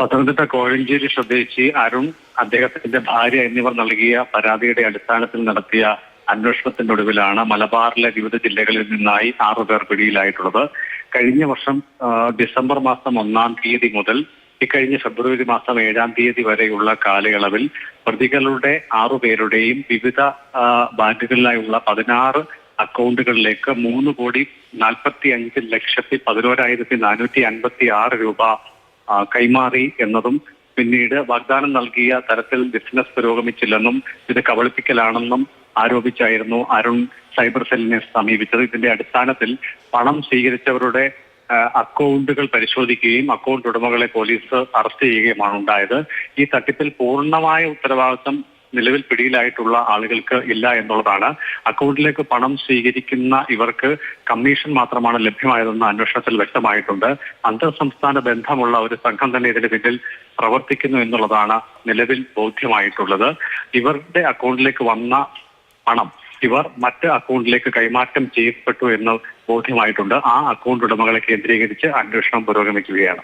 പത്തനംതിട്ട കോഴഞ്ചേരി സ്വദേശി അരുൺ അദ്ദേഹത്തിന്റെ ഭാര്യ എന്നിവർ നൽകിയ പരാതിയുടെ അടിസ്ഥാനത്തിൽ നടത്തിയ അന്വേഷണത്തിന്റെ ഒടുവിലാണ് മലബാറിലെ വിവിധ ജില്ലകളിൽ നിന്നായി ആറുപേർ പിടിയിലായിട്ടുള്ളത്. കഴിഞ്ഞ വർഷം ഡിസംബർ മാസം ഒന്നാം തീയതി മുതൽ ഇക്കഴിഞ്ഞ ഫെബ്രുവരി മാസം ഏഴാം തീയതി വരെയുള്ള കാലയളവിൽ പ്രതികളുടെ ആറുപേരുടെയും വിവിധ ബാങ്കുകളിലായുള്ള പതിനാറ് അക്കൗണ്ടുകളിലേക്ക് മൂന്ന് കോടി നാൽപ്പത്തി അഞ്ച് ലക്ഷത്തി പതിനോരായിരത്തി നാനൂറ്റി അൻപത്തി ആറ് രൂപ കൈമാറി എന്നതും പിന്നീട് വാഗ്ദാനം നൽകിയ തരത്തിൽ ബിസിനസ് പുരോഗമിച്ചില്ലെന്നും ഇത് കബളിപ്പിക്കലാണെന്നും ആരോപിച്ചായിരുന്നു അരുൺ സൈബർ സെല്ലിനെ സമീപിച്ചത്. ഇതിന്റെ അടിസ്ഥാനത്തിൽ പണം സ്വീകരിച്ചവരുടെ അക്കൗണ്ടുകൾ പരിശോധിക്കുകയും അക്കൗണ്ട് ഉടമകളെ പോലീസ് അറസ്റ്റ് ചെയ്യുകയുമാണ് ഉണ്ടായത്. ഈ തട്ടിപ്പിൽ പൂർണമായ ഉത്തരവാദിത്തം നിലവിൽ പിടിയിലായിട്ടുള്ള ആളുകൾക്ക് ഇല്ല എന്നുള്ളതാണ്. അക്കൗണ്ടിലേക്ക് പണം സ്വീകരിക്കുന്ന ഇവർക്ക് കമ്മീഷൻ മാത്രമാണ് ലഭ്യമായതെന്ന് അന്വേഷണത്തിൽ വ്യക്തമായിട്ടുണ്ട്. അന്തർ സംസ്ഥാന ബന്ധമുള്ള ഒരു സംഘം തന്നെ ഇതിന് പിന്നിൽ പ്രവർത്തിക്കുന്നു എന്നുള്ളതാണ് നിലവിൽ ബോധ്യമായിട്ടുള്ളത്. ഇവരുടെ അക്കൗണ്ടിലേക്ക് വന്ന പണം ഇവർ മറ്റ് അക്കൗണ്ടിലേക്ക് കൈമാറ്റം ചെയ്യപ്പെട്ടു എന്ന് ബോധ്യമായിട്ടുണ്ട്. ആ അക്കൗണ്ട് ഉടമകളെ കേന്ദ്രീകരിച്ച് അന്വേഷണം പുരോഗമിക്കുകയാണ്.